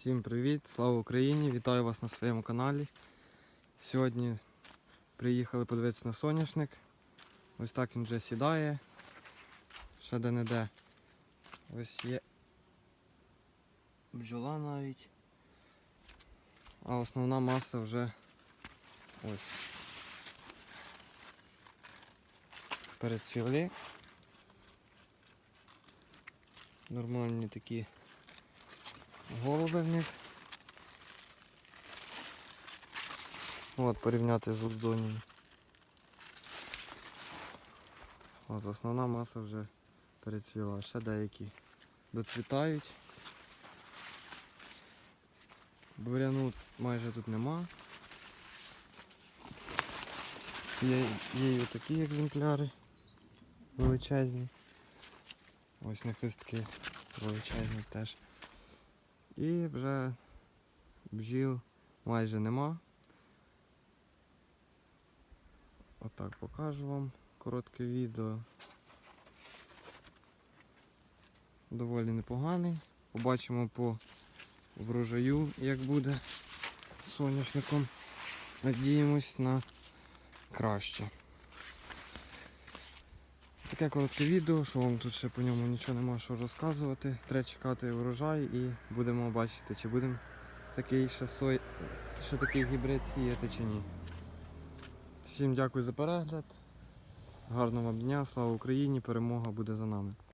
Всім привіт, слава Україні! Вітаю вас на своєму каналі. Сьогодні приїхали подивитися на соняшник. Ось так він вже сідає. Ще де-не-де. Ось є бджола навіть. А основна маса вже ось. Перецвіли. Нормальні такі голуби в них. От, порівняти з уздоніми. От, основна маса вже перецвіла. Ще деякі доцвітають. Буряну майже тут нема. Є, є і такі екземпляри величезні. Ось на листки величезні теж. І вже бджіл майже нема. Отак покажу вам коротке відео. Доволі непоганий. Побачимо по врожаю, як буде соняшником. Надіємось на краще. Таке коротке відео, що вам тут ще по ньому нічого нема що розказувати. Треба чекати урожай і будемо бачити, чи будемо такий ще, сой... ще такий гібрид сіяти чи ні. Всім дякую за перегляд. Гарного вам дня, слава Україні! Перемога буде за нами.